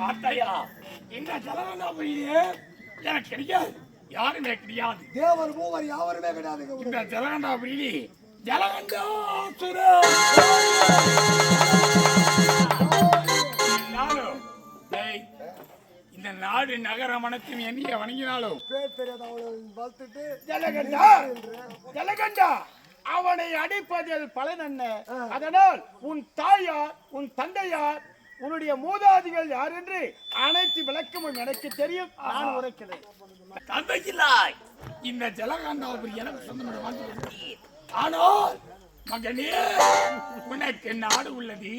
பார்த்தாயா? இந்த ஜலகண்டாபுரியே எனக்கு கிடைக்காது யாருமே கிடையாது. தேவர் மூவர் உனக்கு. இந்த நாளும் டேய், இந்த நாடு நகரம் அனைத்தும் எண்ணிய வணங்கினாலும் பேர் தெரியாத அவளை வளர்த்துட்டு ஜலகண்டா ஜலகண்டா அவனை அடிப்பதில் பலன் என்ன? அதனால் உன் தாயார் உன் தந்தையார் உன்னுடைய மூதாதிகள் யார் என்று அனைத்து விளக்கமும் எனக்கு தெரியும். நான் உரைக்கிறேன். தந்தையில்லாய். இந்த ஜலகண்டாபுரி எனக்கு சொந்தமாக வாழ்ந்து. ஆனால் மகனே உனக்கு நாடு உள்ளது.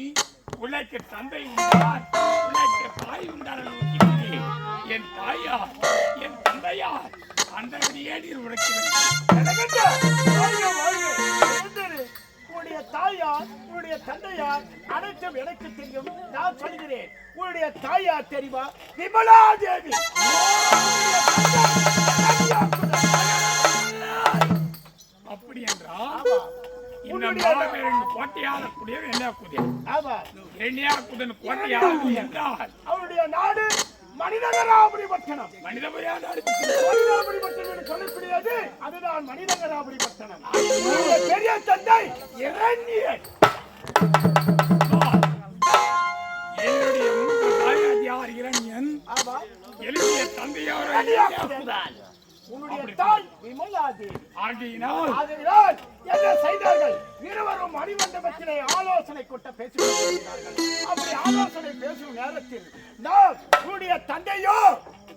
உனக்கு தந்தை உண்டார். உனக்கு தாய் உண்டார். என் தாயார் என் தந்தையார் அந்த ஏடியில் உழைக்கிறேன் உன்னுடைய தாயார் உன்னுடைய தந்தையார் அனைத்தும் எனக்கு தெரியும். நான் சொல்கிறேன் உன்னுடைய தாயார் தெரியுமா? விமலா தேவி. அப்படி என்றால் கோட்டையாளக்கூடிய என்ன ஆமா. எண்ணியாக்குதன் கோட்டையாளர் என்றால் அவருடைய நாடு மனிதகராபுரி பட்டணம் மனிதகராபுரி பட்டணம் என்று சொல்லக்கூடியது அதுதான் மனிதகராபுரி பட்டணம் பெரிய தந்தை இரண்யன். என்னுடைய மூன்று தாயார் இரண்யன்? எழுதிய தந்தையார். உன்னுடைய தாய் விமலாதேவி ஆகியினால் ஆகையால் என்ன செய்தார்கள்? இருவரும் மணிமண்டபத்திலே ஆலோசனை கூட்ட பேசிக் கொண்டிருக்கிறார்கள் அப்படி ஆலோசனை பேசும் நேரத்தில் நாம் உன்னுடைய தந்தையோ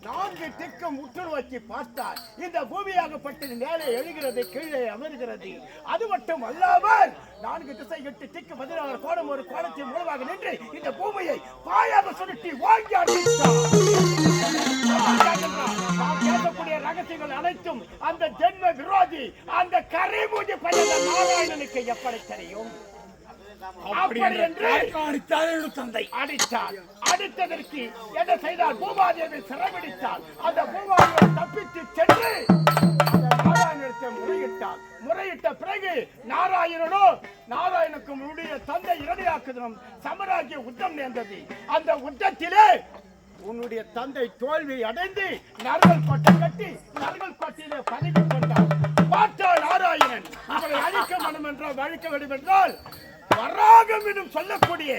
நான்கு திக்கம் உற்று நோக்கி பார்த்தார் இந்த பூமியாகப்பட்டது மேலே எழுகிறது கீழே அமர்கிறது. அது மட்டும் அல்லாமல் நான்கு திசை எட்டு திக்கு பதினாறு கோணம் ஒரு கோணத்தின் மூலமாக நின்று இந்த பூமியை பாயாக சுருட்டி வாங்கி அடித்தார். நாம் ரகசியங்கள் அனைத்தும் அந்த ஜென்ம விரோதி அந்த கரைமூஞ்சி பையன் நாராயணனுக்கு எப்படி தெரியும்? அப்படி என்று அடித்தார் தந்தை. அடித்தார் அடித்ததற்கு என்ன செய்தார் பூமாதேவி சிறைபிடித்தார் அந்த பூமாதேவி தப்பித்து சென்று முறையிட்டார் முறையிட்ட பிறகு நாராயணனோ நாராயணுக்கும் உடைய தந்தை இரணியாக்குதனும் சமராஜ்ய யுத்தம் நேர்ந்தது. அந்த யுத்தத்திலே உன்னுடைய தந்தை தோல்வி அடைந்து நரகல் கோட்டை கட்டி நரகல் கோட்டையிலே பதவி கொண்டார் பார்த்தால் நாராயணன் அவரை அழிக்க மனம் என்றால் வழிக்க வேண்டும் என்றால் வராகம் என்னும் சொல்லக்கூடிய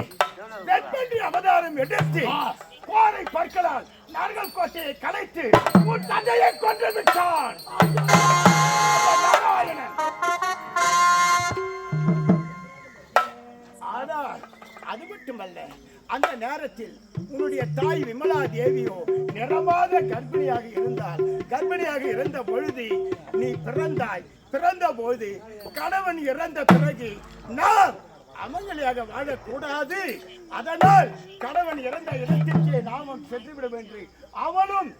வெண்பன்றி அவதாரம் எடுத்து போரை பற்களால் நரகல் கோட்டையை கலைத்து உன் தந்தையை கொன்று விட்டான். ஆனால் அது மட்டுமல்ல அந்த நேரத்தில் உன்னுடைய தாய் விமலா தேவியோ நிறமாத கர்ப்பிணியாக இருந்தால் கர்ப்பிணியாக இருந்த பொழுது நீ பிறந்தாய். பிறந்த போது கணவன் இறந்த பிறகு நாம் அமங்கலியாக வாழக்கூடாது. அதனால் கணவன் இறந்த இடத்திற்கே நாமும் சென்றுவிட வேண்டும் அவனும்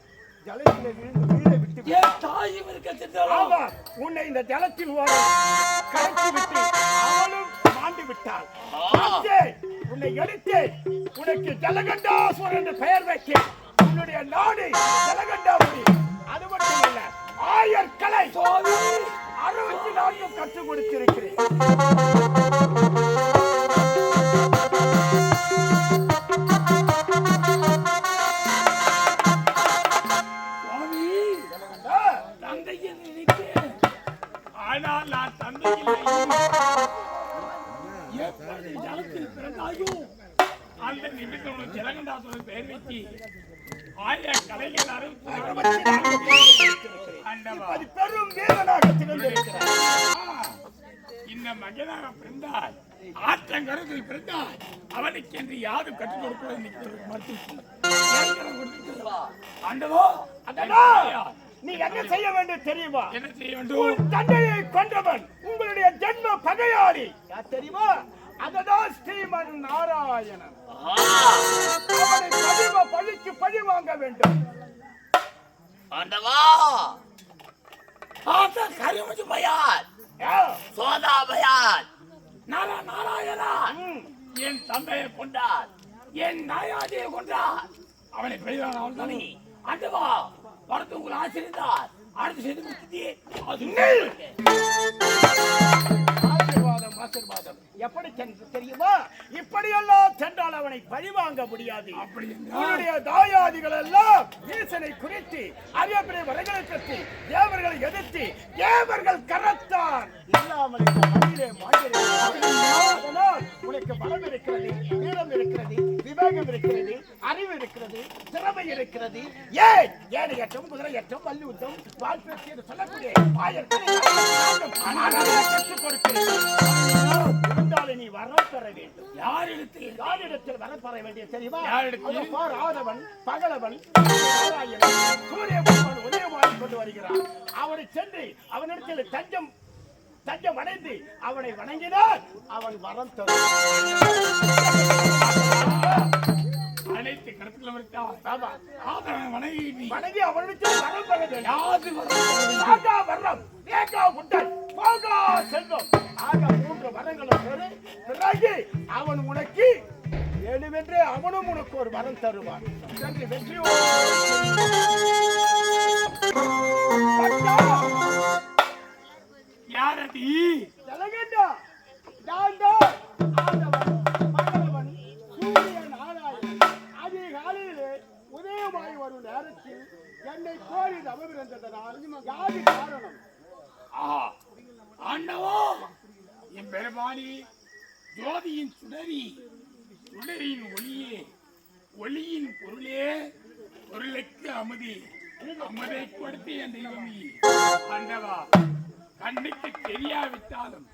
ஜலத்திலே விழுந்து உயிரை விட்டு தாயும் இருக்க ஆமா உன்னை இந்த ஜலத்தில் ஓரம் விட்டு அவளும் மாண்டு விட்டாள் உன்னை எடுத்து உனக்கு ஜலகண்டாசுவர் என்று பெயர் வைத்தேன். உன்னுடைய நாடு ஜலகண்டாபுரி. அது மட்டுமல்ல ஆயர் கலை அறுபத்தி நான்கு கற்றுக் கொடுத்திருக்கிறேன். உனக்கு ஜலகண்டாசுரன் பெயர் வைத்து ஆயிரம் கலைகள் அறுபத்தி பெரும் வீரனாக திகழ்ந்திருக்கிறார் இந்த மகனாக பிறந்தால் ஆற்றங்கரத்தில் பிறந்தால் அவனுக்கு என்று யாரும் கற்றுக் இன்னைக்கு மறுத்து ஆண்டவோ அதனால் நீ என்ன செய்ய வேண்டும்? தெரியுமா என்ன செய்ய வேண்டும் தந்தையை கொன்றவன். உங்களுடைய ஜென்ம பகையாளி. தெரியுமா? அததான் ஸ்ரீமன் நாராயணன் அவனை பழிவ பழிக்கு பழி வாங்க வேண்டும். ஆண்டவா ஆத்தா கரிமுஜி பயான் ஆ, சோதா பயான் நாரா நாராயணா. என் தந்தையை கொண்டார் என் நாயாதியை கொண்டார் அவனை பெரிதான அவன் தானே. ஆண்டவா வரத்து உங்கள் ஆசிரியர் அடுத்து செய்து முடிச்சுட்டே அது சென்றால் அவனை பழிவாங்க முடியாது. உன்னுடைய தாயாதிகள் எல்லாம் ஈசனை குறித்து அரியப்படை வரங்களை பற்றி தேவர்களை எதிர்த்து தேவர்கள் கரத்தார். இல்லாமல் இந்த மண்ணிலே உனக்கு பலம் இருக்கிறது வீரம் இருக்கிறது விவேகம் இருக்கிறது அறிவு இருக்கிறது திறமை இருக்கிறது. ஏன்? ஏனையற்றம் குதிரையற்றம் மல்யுத்தம் வாழ்க்கை என்று சொல்லக்கூடிய ஆயிரத்தி கற்றுக் கொடுக்கிறேன் யாரிடத்தில் யாரிடத்தில் வரம் பெற வேண்டிய தெரியுமா? யாரிடத்தில்? ஆதவன் பகலவன் சூரிய பகவான் உதயமாகி கொண்டு வருகிறான் அவனை சென்று அவனிடத்தில் தஞ்சம் தஞ்சம் அடைந்து அவனை வணங்கினால் அவன் வரம் தரும். அனைத்து கடத்திலும் இருக்கார் ஆமா. வணங்கி வணங்கி அவனிடத்தில் வரம் பெற வேண்டும். யாது வரும்? ஏகா உண்டல் போகா செல்வம். ஆக மூன்று வரங்களும் பெறு பிறகு அவன் உனக்கு வேண்டுமென்றே அவனும் உனக்கு ஒரு வரம் தருவான். சென்று வெற்றியோடு யாரதி ஜலகண்டா, நான் தான் ஆண்டவன், மகளவன், சூரிய நாராயணன். அதிகாலையிலே உதயமாய் வரும் நேரத்தில் என்னை கோரி தவமிருந்ததனால் யாது காரணம்? ஆ ஆண்டவோ என் ஜோதியின் சுடரி. சுடரின் ஒளியே. ஒளியின் பொருளே. பொருளுக்கு அமுதி. அமுதை கொடுத்து என் தெய்வமி. ஆண்டவா கண்ணுக்கு தெரியாவிட்டாலும்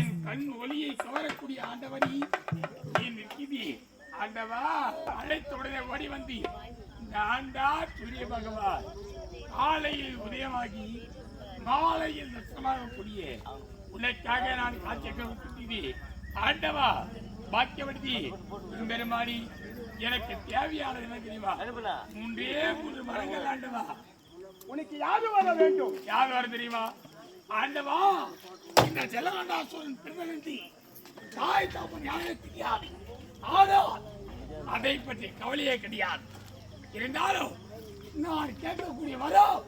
என் கண் ஒளியை கவரக்கூடிய ஆண்டவனி நீ நிற்கிதி. ஆண்டவா அழைத்த ஓடி வந்து நான் தான் சூரிய பகவான். காலையில் உதயமாகி மாலையில் நஷ்டமாகக்கூடிய உனக்காக நான் விட்டுட்டீ ஆண்டவா பாக்கியவடுத்தி பெருமாடி எனக்கு தேவையானது என்ன தெரியுமா? மூன்றே மூன்று மரங்கள் ஆண்டவா. உனக்கு யாது வர வேண்டும்? யார் வர தெரியுமா? ஆண்டவா இந்த ஜலகண்டாசுரன் பிறந்தி தாய் தாப்பன் யாரும் தெரியாது. ஆனால் அதை பற்றி கவலையே கிடையாது. இருந்தாலும் நான் கேட்கக்கூடிய வரம்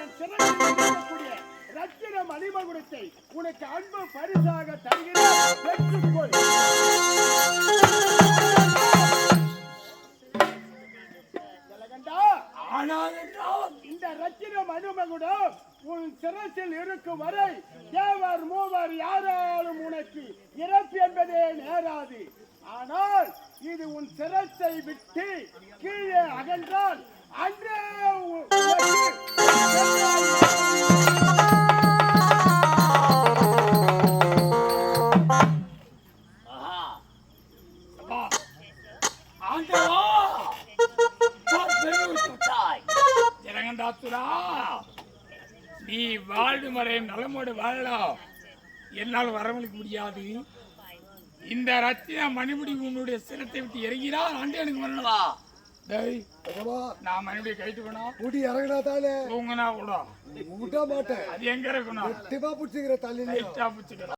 என் சிறப்பில் ரத்தின மணிமகுடத்தை உனக்கு அன்பு பரிசாக தருகிறேன். பெற்றுக்கொள். ஆனால் இந்த ரத்தின மணிமகுடம் உன் சிரசில் இருக்கும் வரை தேவர் மூவர் யாராலும் உனக்கு இறப்பு என்பதே நேராது. ஆனால் இது உன் சிரசை விட்டு கீழே அகன்றால் அன்றே நீ வாழும் வரை நலமோடு வாழலாம். என்னால் வரவழைக்க முடியாது. இந்த ரத்தின மணிமுடி உன்னுடைய சிரத்தை விட்டு இறங்கினால் ஆண்டு எனக்கு வரணுமா டேய் நான் மறுபடியும் கைட்டு வேணும் முடி இறங்கினா தானே? தூங்கினா கூட. விட மாட்டேன் அது எங்க இருக்கணும் கண்டிப்பா பிடிச்சிக்கிற லைட்டா